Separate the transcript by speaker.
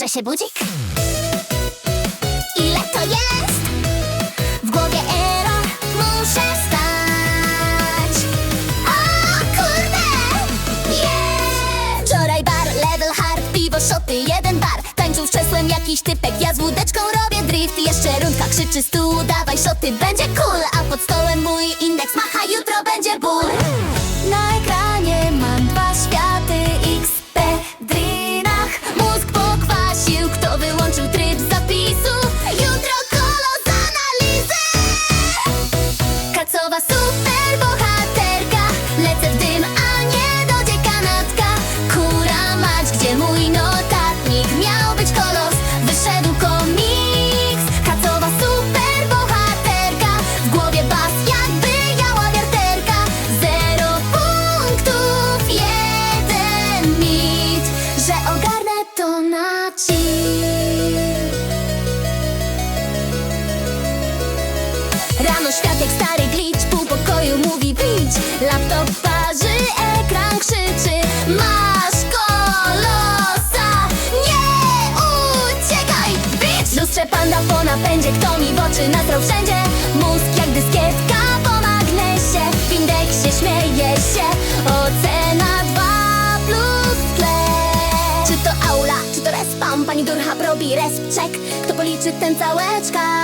Speaker 1: Każe się budzik. Ile to jest? W głowie error Muszę wstać O kurde! Yeah! Wczoraj bar, level hard, piwo, szoty, jeden bar. Tańczył z krzesłem jakiś typek, ja z łódeczką robię drift. Jeszcze rundka krzyczy stół, dawaj szoty, będzie cool. A pod stołem mój indeks macha, jutro będzie ból mój notatnik. Miał być kolos, wyszedł komiks. Kacowa super bohaterka W głowie bas, jakby jała wierterka Zero punktów, jeden mit. Że ogarnę to na chill Rano świat jak stary glitch. Pół pokoju mówi pić Laptop oczy natrał wszędzie. Mózg jak dyskietka po magnesie. W indeksie śmieje się. Ocena 2 plus tle Czy to aula, czy to respawn? Pani Durham robi resp check. Kto policzy ten całeczka